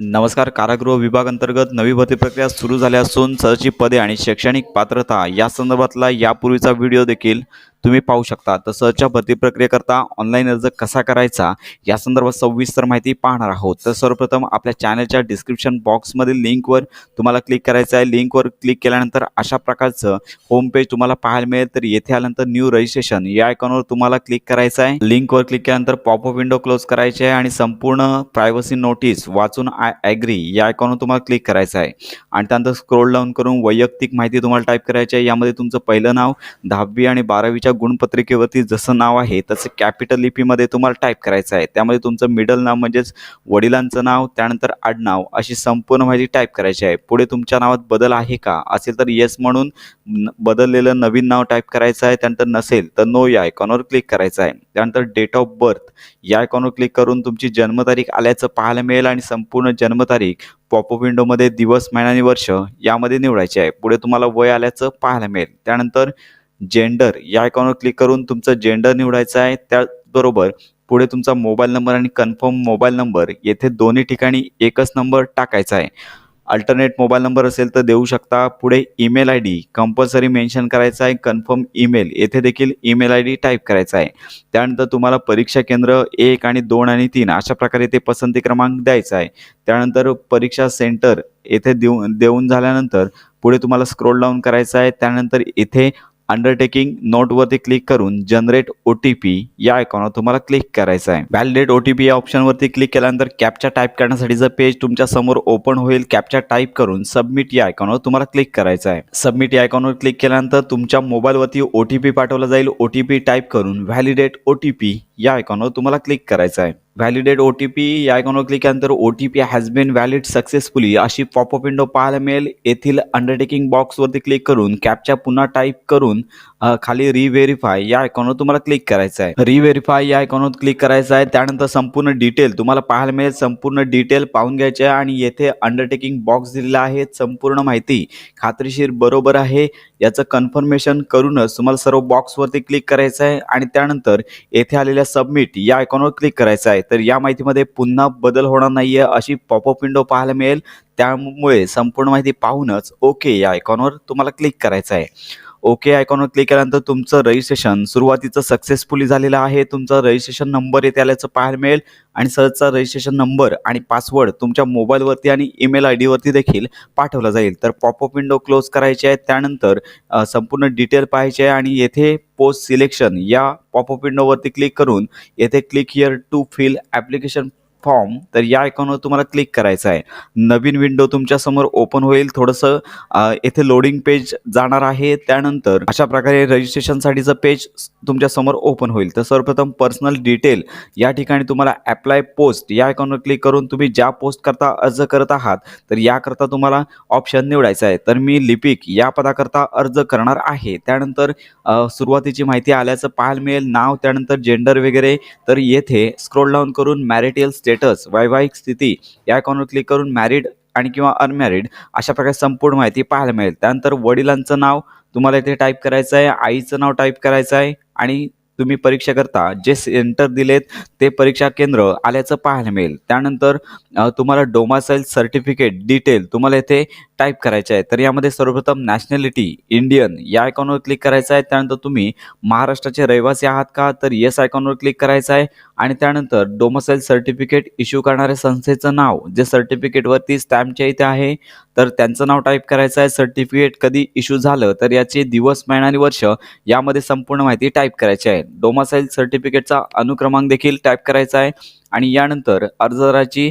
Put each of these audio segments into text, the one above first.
नमस्कार कारागृह विभाग अंतर्गत नवी भरती प्रक्रिया सुरू झाली असून सहची पदे आणि शैक्षणिक पात्रता या संदर्भातला यापूर्वीचा व्हिडिओ देखील तुम्ही पाहू शकता. तर सहजच्या भरती प्रक्रियेकरता ऑनलाईन अर्ज कसा करायचा या संदर्भात सविस्तर माहिती पाहणार आहोत. तर सर्वप्रथम आपल्या चॅनलच्या डिस्क्रिप्शन बॉक्समधील लिंकवर तुम्हाला क्लिक करायचं आहे. लिंकवर क्लिक केल्यानंतर अशा प्रकारचं होम पेज तुम्हाला पाहायला मिळेल. तर येथे आल्यानंतर न्यू रजिस्ट्रेशन या आयकॉनवर तुम्हाला क्लिक करायचं आहे. लिंकवर क्लिक केल्यानंतर पॉपअप विंडो क्लोज करायचे आहे आणि संपूर्ण प्रायव्हसी नोटीस वाचून आय ॲग्री या आयकॉनवर तुम्हाला क्लिक करायचं आहे. आणि त्यानंतर स्क्रोल डाऊन करून वैयक्तिक माहिती तुम्हाला टाईप करायची आहे. यामध्ये तुमचं पहिलं नाव दहावी आणि बारावीच्या गुणपत्रिकेवरती जसं नाव आहे तसं कॅपिटल लिपीमध्ये तुम्हाला टाईप करायचं आहे. त्यामध्ये तुमचं मिडल नाव म्हणजेच वडिलांचं नाव त्यानंतर आडनाव अशी संपूर्ण माहिती टाईप करायची आहे. पुढे तुमच्या नावात बदल आहे का? असेल तर येस म्हणून बदललेलं नवीन नाव टाईप करायचं आहे. त्यानंतर नसेल तर नो या आयकॉनवर क्लिक करायचं आहे. त्यानंतर डेट ऑफ बर्थ या आयकॉनवर क्लिक करून तुमची जन्मतारीख आल्याचं पाहायला मिळेल आणि संपूर्ण जन्मतारीख पॉपअप विंडोमध्ये दिवस महिना आणि वर्ष यामध्ये निवडायचे आहे. पुढे तुम्हाला वय आल्याचं पाहायला मिळेल. त्यानंतर जेंडर या आयकॉनवर क्लिक करून तुमचं जेंडर निवडायचं आहे. त्याचबरोबर पुढे तुमचा मोबाईल नंबर आणि कन्फर्म मोबाईल नंबर येथे दोन्ही ठिकाणी एकच नंबर टाकायचा आहे. अल्टरनेट मोबाईल नंबर असेल तर देऊ शकता. पुढे email I D compulsory mention करायचा आहे. कन्फर्म ईमेल येथे देखील ईमेल आय डी टाईप करायचा आहे. त्यानंतर तुम्हाला परीक्षा केंद्र एक आणि दोन आणि तीन अशा प्रकारे ते पसंती क्रमांक द्यायचा आहे. त्यानंतर परीक्षा सेंटर येथे देऊन देऊन झाल्यानंतर पुढे तुम्हाला स्क्रोल डाऊन करायचं आहे. त्यानंतर इथे अंडरटेकिंग नोटवरती क्लिक करून जनरेट ओ टी पी या आयकॉनवर तुम्हाला क्लिक करायचं आहे. व्हॅलिडेट ओ टी पी या ऑप्शनवरती क्लिक केल्यानंतर कॅपच्या टाईप करण्यासाठीचं पेज तुमच्यासमोर ओपन होईल कॅपच्या टाईप करून सबमिट या आयकॉनवर तुम्हाला क्लिक करायचं आहे. सबमिट या आयकॉनवर क्लिक केल्यानंतर तुमच्या मोबाईलवरती ओ टी पी पाठवला जाईल. ओ टी पी टाईप करून व्हॅलिडेट ओ टी पी या आयकॉनवर तुम्हाला क्लिक करायचं आहे. व्हॅलिडेट ओ टी पी या आयकॉनवर क्लिक केल्यानंतर O T P has been valid successfully अशी पॉपअप विंडो पाहायला मिळेल. येथील अंडरटेकिंग बॉक्सवरती क्लिक करून कॅपच्या पुन्हा टाईप करून खाली रिव्हेरीफाय या आयकॉनवर तुम्हाला क्लिक करायचं आहे. रिव्हेरीफाय या आयकॉनवर क्लिक करायचं आहे. त्यानंतर संपूर्ण डिटेल तुम्हाला पाहायला मिळेल. संपूर्ण डिटेल पाहून घ्यायचे आहे आणि येथे अंडरटेकिंग बॉक्स दिलेला आहे. संपूर्ण माहिती खात्रीशीर बरोबर आहे. याचं कन्फर्मेशन करूनच तुम्हाला सर्व बॉक्सवरती क्लिक करायचं आहे. आणि त्यानंतर येथे आलेल्या सबमिट या आयकॉनवर क्लिक करायचं आहे. तर या माहितीमध्ये पुन्हा बदल होणार नाही आहे अशी पॉपअप विंडो पाहायला मिळेल. त्यामुळे संपूर्ण माहिती पाहूनच ओके या आयकॉनवर तुम्हाला क्लिक करायचं आहे. ओके आयकॉनवर क्लिक केल्यानंतर तुमचं रजिस्ट्रेशन सुरुवातीचं सक्सेसफुली झालेलं आहे. तुमचा रजिस्ट्रेशन नंबर येथे आल्याचं पाहायला मिळेल. आणि सहजचा रजिस्ट्रेशन नंबर आणि पासवर्ड तुमच्या मोबाईलवरती आणि ईमेल आय डीवरती देखील पाठवला जाईल. तर पॉपअप विंडो क्लोज करायची आहे. त्यानंतर संपूर्ण डिटेल पाहायची आहे. आणि येथे पोस्ट सिलेक्शन या पॉपअप विंडोवरती क्लिक करून येथे click here to fill application form तर या आयकॉनवर तुम्हाला क्लिक करायचं आहे. नवीन विंडो तुमच्यासमोर ओपन होईल. थोडंसं येथे लोडिंग पेज जाणार आहे. त्यानंतर अशा प्रकारे रजिस्ट्रेशनसाठीचं पेज तुमच्यासमोर ओपन होईल. तर सर्वप्रथम पर्सनल डिटेल या ठिकाणी तुम्हाला अप्लाय पोस्ट या आयकॉनवर क्लिक करून तुम्ही ज्या पोस्ट करता अर्ज करत आहात तर याकरता तुम्हाला ऑप्शन निवडायचा आहे. तर मी लिपिक या पदाकरता अर्ज करणार आहे. त्यानंतर सुरुवातीची माहिती आल्याचं पाहायला मिळेल. नाव त्यानंतर जेंडर वगैरे. तर येथे स्क्रोल डाऊन करून मॅरिटियल स्टेटस वैवाहिक स्थिती या अकाउंटवर क्लिक करून मॅरिड आणि किंवा अनमॅरिड अशा प्रकारे संपूर्ण माहिती पाहायला मिळेल. त्यानंतर वडिलांचं नाव तुम्हाला इथे टाईप करायचं आहे आईचं नाव टाईप करायचं आहे आणि तुम्ही परीक्षा करता. जे सेंटर दिलेत ते परीक्षा केंद्र आल्याचं पाहायला मिळेल. त्यानंतर तुम्हाला डोमासाईल सर्टिफिकेट डिटेल तुम्हाला इथे टाईप करायचे आहे. तर यामध्ये सर्वप्रथम नॅशनॅलिटी इंडियन या आयकॉनवर क्लिक करायचं आहे. त्यानंतर तुम्ही महाराष्ट्राचे रहिवासी आहात का? तर येस आयकॉनवर क्लिक करायचं आहे. आणि त्यानंतर डोमसाईल सर्टिफिकेट इश्यू करणाऱ्या संस्थेचं नाव जे सर्टिफिकेटवरती स्टॅम्पच्या इथे आहे तर त्यांचं नाव टाईप करायचं आहे सर्टिफिकेट कधी इश्यू झालं तर याचे दिवस महिना आणि वर्ष यामध्ये संपूर्ण माहिती टाईप करायची आहे. डोमासाईल सर्टिफिकेटचा अनुक्रमांक देखील टाईप करायचा आहे. आणि यानंतर अर्जदाराची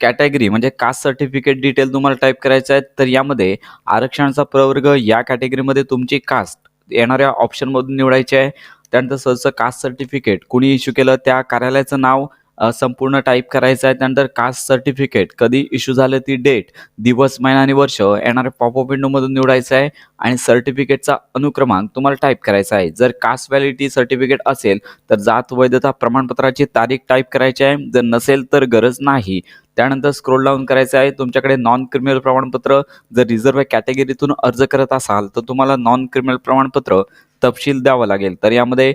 कॅटेगरी म्हणजे कास्ट सर्टिफिकेट डिटेल तुम्हाला टाईप करायचं आहे तर यामध्ये आरक्षणाचा प्रवर्ग या कॅटेगरीमध्ये तुमची कास्ट येणाऱ्या ऑप्शनमधून निवडायची आहे. त्यानंतर सहजचं कास्ट सर्टिफिकेट कुणी इश्यू केलं त्या कार्यालयाचं नाव संपूर्ण टाईप करायचं आहे. त्यानंतर कास्ट सर्टिफिकेट कधी इश्यू झालं ती डेट दिवस महिना आणि वर्ष येणाऱ्या पॉपअप विंडोमधून निवडायचं आहे. आणि सर्टिफिकेटचा अनुक्रमांक तुम्हाला टाईप करायचा आहे. जर कास्ट व्हॅलिडिटी सर्टिफिकेट असेल तर जात वैधता प्रमाणपत्राची तारीख टाईप करायची आहे. जर नसेल तर गरज नाही. त्यानंतर स्क्रोल डाऊन करायचं आहे. तुमच्याकडे नॉन क्रिमिनल प्रमाणपत्र जर रिझर्व्ह कॅटेगरीतून अर्ज करत असाल तर तुम्हाला नॉन क्रिमिनल प्रमाणपत्र तपशील द्यावा लागेल. तर यामध्ये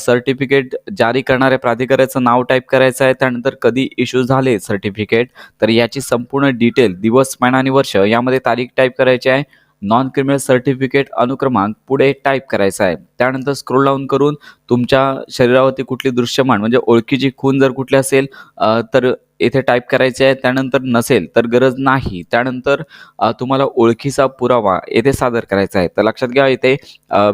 सर्टिफिकेट जारी करणाऱ्या प्राधिकाऱ्याचं नाव टाईप करायचं आहे. त्यानंतर कधी इश्यू झाले सर्टिफिकेट तर याची संपूर्ण डिटेल दिवस महिना आणि वर्ष यामध्ये तारीख टाईप करायची आहे. नॉन क्रिमिनल सर्टिफिकेट अनुक्रमांक पुढे टाईप करायचा आहे. त्यानंतर स्क्रोल डाऊन करून तुमच्या शरीरावरती कुठली दृश्यमान म्हणजे ओळखीची खून जर कुठली असेल तर येथे टाईप करायचे आहे त्यानंतर नसेल तर गरज नाही. त्यानंतर तुम्हाला ओळखीचा पुरावा येथे सादर करायचा आहे. तर लक्षात घ्या इथे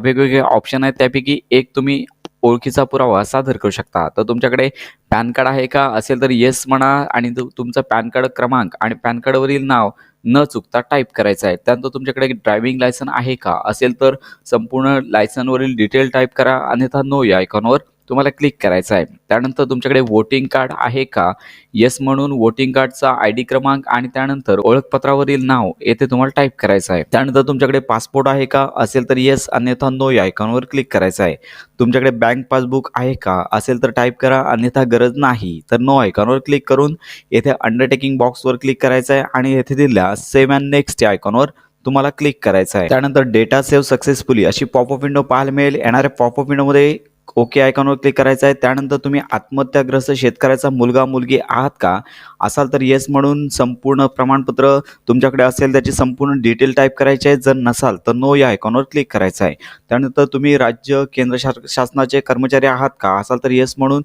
वेगवेगळे ऑप्शन आहेत. त्यापैकी एक तुम्ही ओळखीचा पुरावा सादर करू शकता. तर तुमच्याकडे पॅन कार्ड आहे का? असेल तर येस म्हणा आणि तुमचा पॅन कार्ड क्रमांक आणि पॅन कार्डवरील नाव न चुकता टाईप करायचं आहे. त्यानंतर तुमच्याकडे ड्रायव्हिंग लायसन आहे का? असेल तर संपूर्ण लायसनवरील डिटेल टाईप करा. अन्यथा नो या आयकॉनवर तुम्हाला क्लिक करायचं आहे. त्यानंतर तुमच्याकडे वोटिंग कार्ड आहे का? येस म्हणून वोटिंग कार्डचा आय डी क्रमांक आणि त्यानंतर ओळखपत्रावरील नाव येथे तुम्हाला टाईप करायचं आहे. त्यानंतर तुमच्याकडे पासपोर्ट आहे का? असेल तर येस अन्यथा नो या आयकॉनवर क्लिक करायचं आहे. तुमच्याकडे बँक पासबुक आहे का? असेल तर टाईप करा. अन्यथा गरज नाही तर नो आयकॉनवर क्लिक करून येथे अंडरटेकिंग बॉक्सवर क्लिक करायचं आहे आणि येथे दिल्या सेव्ह अँड नेक्स्ट या आयकॉनवर तुम्हाला क्लिक करायचं आहे. त्यानंतर डेटा सेव्ह सक्सेसफुली अशी पॉपअप विंडो पाहायला मिळेल. येणाऱ्या पॉपअप विंडोमध्ये ओके आयकॉनवर क्लिक करायचं आहे. त्यानंतर तुम्ही आत्महत्याग्रस्त शेतकऱ्याचा मुलगा मुलगी आहात का? असाल तर येस म्हणून संपूर्ण प्रमाणपत्र तुमच्याकडे असेल त्याची संपूर्ण डिटेल टाईप करायची आहे. जर नसाल तर नो या आयकॉनवर क्लिक करायचं आहे. त्यानंतर तुम्ही राज्य केंद्र शा शासनाचे कर्मचारी आहात का? असाल तर येस म्हणून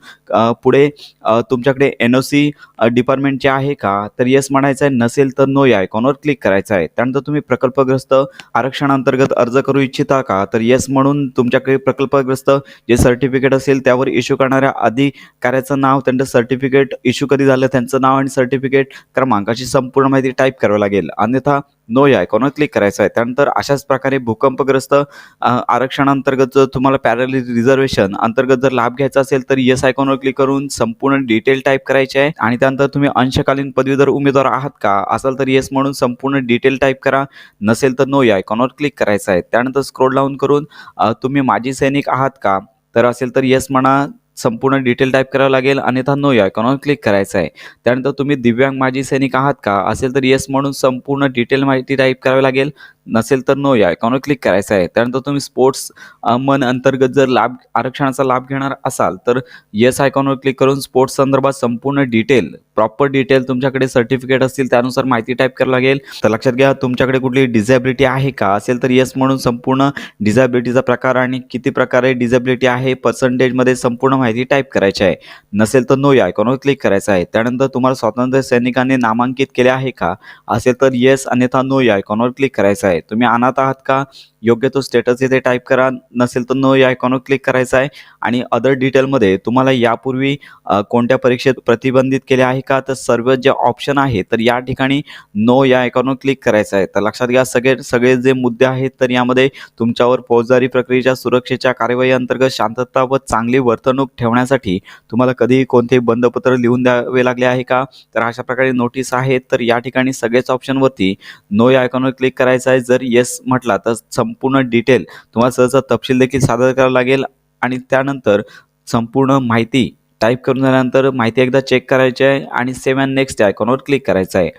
पुढे तुमच्याकडे एन ओ सी डिपार्टमेंटचे आहे का? तर येस म्हणायचं आहे. नसेल तर नो या आयकॉनवर क्लिक करायचं आहे. त्यानंतर तुम्ही प्रकल्पग्रस्त आरक्षणांतर्गत अर्ज करू इच्छिता का? तर येस म्हणून तुमच्याकडे प्रकल्पग्रस्त जे सर्टिफिकेट असेल त्यावर इश्यू करणाऱ्या अधिकाऱ्याचं नाव त्यांचं सर्टिफिकेट इश्यू कधी झालं त्यांचं नाव आणि सर्टिफिकेट क्रमांक अशी संपूर्ण माहिती टाईप करावी लागेल. अन्यथा नो या आयकॉनवर क्लिक करायचं आहे. त्यानंतर अशाच प्रकारे भूकंपग्रस्त आरक्षणांतर्गत जर तुम्हाला पॅरल रिझर्वेशन अंतर्गत जर लाभ घ्यायचा असेल तर येस आयकॉनवर क्लिक करून संपूर्ण डिटेल टाईप करायची आहे. आणि त्यानंतर तुम्ही अंशकालीन पदवीधर उमेदवार आहात का असाल तर येस म्हणून संपूर्ण डिटेल टाईप करा. नसेल तर नो या आयकॉनवर क्लिक करायचं आहे. त्यानंतर स्क्रोल डाऊन करून तुम्ही माजी सैनिक आहात का तर असेल तर येस म्हणा संपूर्ण डिटेल टाईप करावं लागेल अन्यथा नो या आयकॉनवर क्लिक करायचं आहे. त्यानंतर तुम्ही दिव्यांग माजी सैनिक आहात का? असेल तर येस म्हणून संपूर्ण डिटेल माहिती टाईप करावी लागेल. नसेल तर नो या आयकॉनवर क्लिक करायचं आहे. त्यानंतर तुम्ही स्पोर्ट्स मन अंतर्गत जर लाभ आरक्षणाचा लाभ घेणार असाल तर येस आयकॉनवर क्लिक करून स्पोर्ट्स संदर्भात संपूर्ण डिटेल प्रॉपर डिटेल तुमच्याकडे सर्टिफिकेट असतील त्यानुसार माहिती टाईप करावी लागेल. तर लक्षात घ्या तुमच्याकडे कुठली डिझॅबिलिटी आहे का? असेल तर येस म्हणून संपूर्ण डिझॅबिलिटीचा प्रकार आणि किती प्रकारे डिझॅबिलिटी आहे पर्सेंटेजमध्ये संपूर्ण माहिती टाईप करायची आहे. नसेल तर नो या आयकॉनवर क्लिक करायचं आहे. त्यानंतर तुम्हाला स्वातंत्र्य सैनिकांनी नामांकित केले आहे का? असेल तर येस अन्यथा नो या आयकॉनवर क्लिक करायचं आहे. तुम्ही अनाथ आहात का? योग्य तो स्टेटस इथे टाईप करा नसेल तर नो या आयकॉनवर क्लिक करायचं आहे. आणि अदर डिटेलमध्ये तुम्हाला यापूर्वी कोणत्या परीक्षेत प्रतिबंधित केले आहे का? तर सर्व जे ऑप्शन आहे तर या ठिकाणी नो या आयकॉनवर क्लिक करायचं आहे. तर लक्षात घ्या सगळे सगळे जे मुद्दे आहेत तर यामध्ये तुमच्यावर फौजदारी प्रक्रियेच्या सुरक्षेच्या कार्यवाही अंतर्गत शांतता व चांगली वर्तणूक ठेवण्यासाठी तुम्हाला कधीही कोणतेही बंधपत्र लिहून द्यावे लागले आहे का? तर अशा प्रकारे नोटीस आहेत. तर या ठिकाणी सगळेच ऑप्शनवरती नो या आयकॉनवर क्लिक करायचं आहे. जर येस म्हटला तर संपूर्ण डिटेल तुम्हाला सहसा तपशील देखील सादर करावा लागेल. आणि त्यानंतर संपूर्ण माहिती टाईप करून झाल्यानंतर माहिती एकदा चेक करायची आहे आणि सेव्ह अँड नेक्स्ट आयकॉनवर क्लिक करायचं आहे.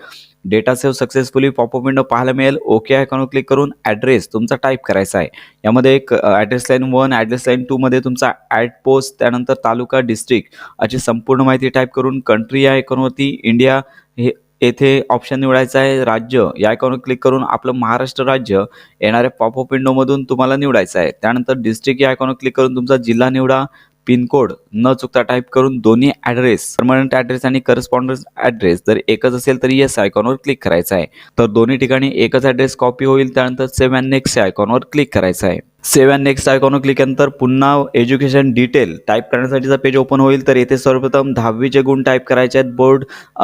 Data save successfully popup window पाहायला मिळेल. ओके आयकॉनवर क्लिक करून ॲड्रेस तुमचा टाईप करायचा आहे. यामध्ये एक address line one address line टूमध्ये तुमचा ॲड पोस्ट त्यानंतर तालुका डिस्ट्रिक्ट अशी संपूर्ण माहिती टाईप करून कंट्री या आयकॉनवरती इंडिया हे येथे ऑप्शन निवडायचं आहे राज्य. या आयकॉनवर क्लिक करून आपलं महाराष्ट्र राज्य येणाऱ्या पॉपअप विंडोमधून तुम्हाला निवडायचं आहे. त्यानंतर डिस्ट्रिक्ट या आयकॉनवर क्लिक करून तुमचा जिल्हा निवडा. पिनकोड न चुकता टाईप करून दोन्ही ॲड्रेस परमनंट ॲड्रेस आणि करस्पॉन्डन्स ॲड्रेस जर एकच असेल तर येस आयकॉनवर क्लिक करायचं आहे. तर दोन्ही ठिकाणी एकच ॲड्रेस कॉपी होईल. त्यानंतर सेव्ह अँड नेक्स्ट आयकॉनवर क्लिक करायचं आहे. सेव्ह नेक्स्ट आयकॉनवर क्लिक केल्यानंतर पुन्हा एज्युकेशन डिटेल टाईप करण्यासाठीचा पेज ओपन होईल तर येथे सर्वप्रथम दहावीचे गुण टाईप करायचे आहेत. बोर्ड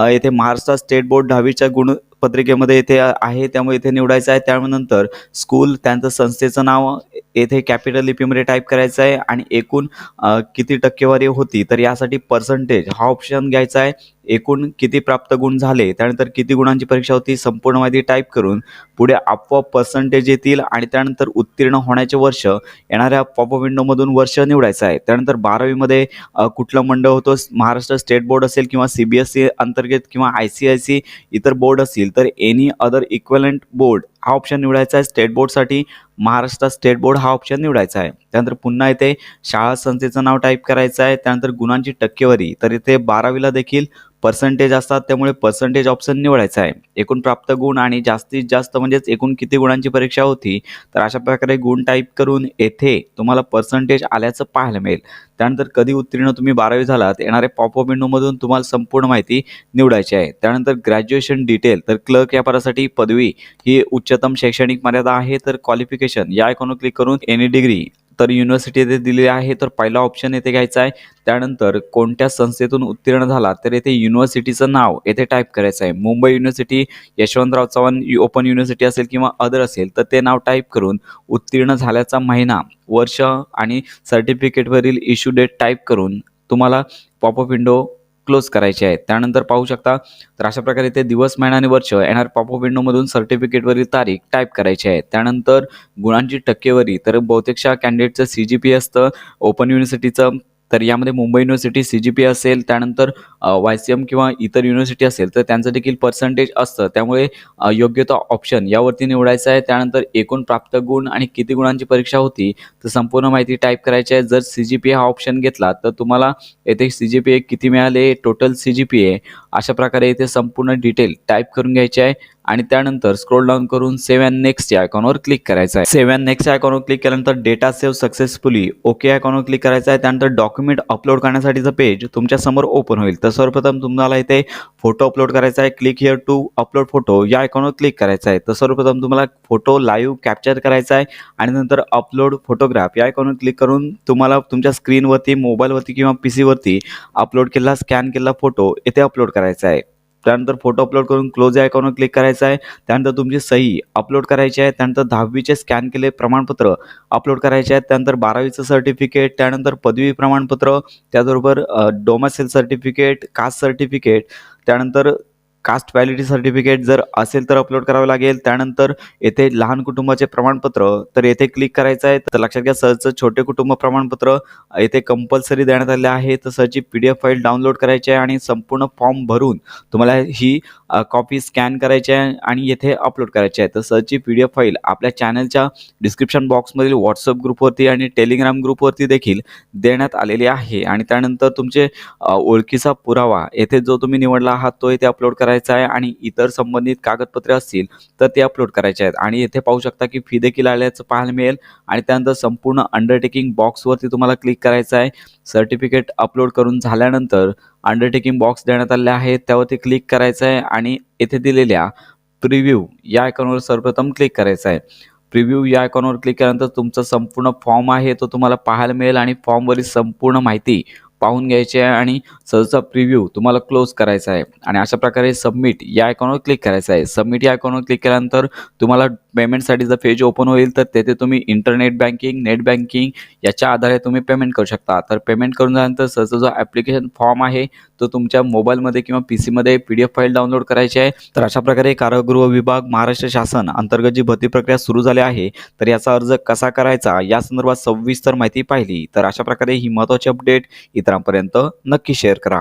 येथे महाराष्ट्र स्टेट बोर्ड दहावीच्या गुण पत्रिकेमध्ये येथे आहे त्यामुळे इथे निवडायचं आहे. त्यानंतर स्कूल त्यांचं संस्थेचं नाव येथे कॅपिटल लिपीमध्ये टाईप करायचं आहे. आणि एकूण किती टक्केवारी होती तर यासाठी पर्सेंटेज हा ऑप्शन घ्यायचा आहे. एकूण किती प्राप्त गुण झाले त्यानंतर किती गुणांची परीक्षा होती संपूर्ण माहिती टाईप करून पुढे आपोआप पर्सेंटेज येतील आणि त्यानंतर उत्तीर्ण होण्याचे वर्ष येणाऱ्या पॉपअप विंडोमधून वर्ष निवडायचं आहे. त्यानंतर बारावीमध्ये कुठलं मंडळ होतं? महाराष्ट्र स्टेट बोर्ड असेल किंवा सी बी एस सी अंतर्गत किंवा आय सी आय सी इतर बोर्ड असतील तर एनी अदर इक्वलंट बोर्ड हा ऑप्शन निवडायचा आहे. स्टेट बोर्डसाठी महाराष्ट्र स्टेट बोर्ड हा ऑप्शन निवडायचा आहे. त्यानंतर पुन्हा इथे शाळा संस्थेचं नाव टाईप करायचं आहे. त्यानंतर गुणांची टक्केवारी. तर इथे बारावीला देखील पर्सेंटेज असतात. त्यामुळे पर्सेंटेज ऑप्शन निवडायचा आहे. एकूण प्राप्त गुण आणि जास्तीत जास्त म्हणजेच एकूण किती गुणांची परीक्षा होती तर अशा प्रकारे गुण टाईप करून येथे तुम्हाला पर्सेंटेज आल्याचं पाहायला मिळेल. त्यानंतर कधी उत्तीर्ण तुम्ही बारावी झालात येणाऱ्या पॉपअप विंडोमधून तुम्हाला संपूर्ण माहिती निवडायची आहे. त्यानंतर ग्रॅज्युएशन डिटेल तर क्लर्क या पदासाठी पदवी ही उच्चतम शैक्षणिक मर्यादा आहे तर क्वालिफिकेशन या आयकॉनवर क्लिक करून एनी डिग्री तर युनिव्हर्सिटी येथे दिलेली आहे. तर पहिला ऑप्शन येथे घ्यायचा आहे. त्यानंतर कोणत्या संस्थेतून उत्तीर्ण झाला? तर येथे युनिव्हर्सिटीचं नाव येथे टाईप करायचं आहे. मुंबई युनिव्हर्सिटी यशवंतराव चव्हाण यु- ओपन युनिव्हर्सिटी असेल किंवा अदर असेल तर ते नाव टाईप करून उत्तीर्ण झाल्याचा महिना वर्ष आणि सर्टिफिकेटवरील इश्यू डेट टाईप करून तुम्हाला पॉपअप विंडो क्लोज करायचे आहे त्यानंतर पाहू शकता तर अशा प्रकारे ते दिवस महिना आणि वर्ष येणार पॉपअप विंडोमधून सर्टिफिकेटवरील तारीख टाईप करायची आहे त्यानंतर गुणांची टक्केवारी तर बहुतेकशा कॅन्डिडेटचं सी जी पी असतं. ओपन युनिव्हर्सिटीचं तर यामध्ये Mumbai university C G P असेल. त्यानंतर वाय सी एम किंवा इतर युनिव्हर्सिटी असेल तर त्यांचं देखील पर्सेंटेज असतं. त्यामुळे योग्य तो ऑप्शन यावरती निवडायचा आहे. त्यानंतर एकूण प्राप्त गुण आणि किती गुणांची परीक्षा होती तर संपूर्ण माहिती टाईप करायची आहे. जर सी जी पी ए हा ऑप्शन घेतला तर तुम्हाला येथे सी जी पी ए किती मिळाले? Total C G P A अशा प्रकारे इथे संपूर्ण डिटेल टाईप करून घ्यायची आहे. आणि त्यानंतर स्क्रोल डाऊन करून सेव्ह अँड नेक्स्ट या आयकॉनवर क्लिक करायचं आहे. सेव्ह अँड नेक्स्ट या आयकॉनवर क्लिक केल्यानंतर डेटा सेव्ह सक्सेसफुली ओके आयकॉनवर क्लिक करायचं आहे. त्यानंतर डॉक्युमेंट अपलोड करण्यासाठीचं पेज तुमच्यासमोर ओपन होईल. तर सर्वप्रथम तुम्हाला इथे फोटो अपलोड करायचा आहे. Click here to upload photo या आयकॉनवर क्लिक करायचं आहे. तर सर्वप्रथम तुम्हाला फोटो लाईव्ह कॅप्चर करायचा आहे आणि नंतर अपलोड फोटोग्राफ या आयकॉनवर क्लिक करून तुम्हाला तुमच्या स्क्रीनवरती मोबाईलवरती किंवा पी सीवरती अपलोड केलेला स्कॅन केलेला फोटो इथे अपलोड करायचा आहे. त्यानंतर फोटो अपलोड करून क्लोज या आयकॉनवर क्लिक करायचा आहे. त्यानंतर तुमची सही अपलोड करायची आहे. त्यानंतर दहावीचे स्कॅन केले प्रमाणपत्र अपलोड करायचे आहेत. त्यानंतर बारावीचं सर्टिफिकेट त्यानंतर पदवी प्रमाणपत्र त्याचबरोबर डोमासेल सर्टिफिकेट कास्ट सर्टिफिकेट त्यानंतर कास्ट व्हॅलिडी सर्टिफिकेट जर असेल तर अपलोड करावं लागेल. त्यानंतर येथे लहान कुटुंबाचे प्रमाणपत्र तर येथे क्लिक करायचं आहे. तर लक्षात घ्या सरचं छोटे कुटुंब प्रमाणपत्र येथे कंपल्सरी देण्यात आले आहे. तर सहजची P D F file download करायची आहे आणि संपूर्ण फॉर्म भरून तुम्हाला ही कॉपी स्कॅन करायची आहे आणि येथे अपलोड करायची आहे. तर सहजची पी डी एफ फाईल आपल्या चॅनलच्या डिस्क्रिप्शन बॉक्समधील व्हॉट्सअप ग्रुपवरती आणि टेलिग्राम ग्रुपवरती देखील देण्यात आलेली आहे. आणि त्यानंतर तुमचे ओळखीचा पुरावा येथे जो तुम्ही निवडला आहात तो येथे अपलोड करा करायचा आहे आणि इतर संबंधित कागदपत्रे असतील तर ते अपलोड करायचे आहेत. आणि येथे पाहू शकता की फी देखील आल्याचं पाहायला मिळेल. आणि त्यानंतर संपूर्ण अंडरटेकिंग बॉक्सवरती तुम्हाला क्लिक करायचं आहे. सर्टिफिकेट अपलोड करून झाल्यानंतर अंडरटेकिंग बॉक्स देण्यात आले आहेत त्यावरती क्लिक करायचं आहे आणि येथे दिलेल्या प्रिव्ह्यू या आयकॉनवर सर्वप्रथम क्लिक करायचं आहे. प्रिव्ह्यू या आयकॉनवर क्लिक केल्यानंतर तुमचा संपूर्ण फॉर्म आहे तो तुम्हाला पाहायला मिळेल. आणि फॉर्मवरील संपूर्ण माहिती पाहून घ्यायचे आहे आणि सहजचा प्रिव्ह्यू तुम्हाला क्लोज करायचा आहे. आणि अशा प्रकारे सबमिट या आयकॉनवर क्लिक करायचं आहे. सबमिट या आयकॉनवर क्लिक केल्यानंतर तुम्हाला पेमेंटसाठीचं पेज ओपन होईल तर तेथे तुम्ही इंटरनेट बँकिंग नेट बँकिंग याच्या आधारे तुम्ही पेमेंट करू शकता. तर पेमेंट करून झाल्यानंतर सहज जो ॲप्लिकेशन फॉर्म आहे तो तुमच्या मोबाईलमध्ये किंवा पी सीमध्ये P D F file download करायची आहे. तर अशा प्रकारे कारागृह विभाग महाराष्ट्र शासन अंतर्गत जी भरती प्रक्रिया सुरू झाली आहे तर याचा अर्ज कसा करायचा या संदर्भात सविस्तर माहिती पाहिली. तर अशा प्रकारे ही महत्त्वाची अपडेट इतरांपर्यंत नक्की शेअर करा.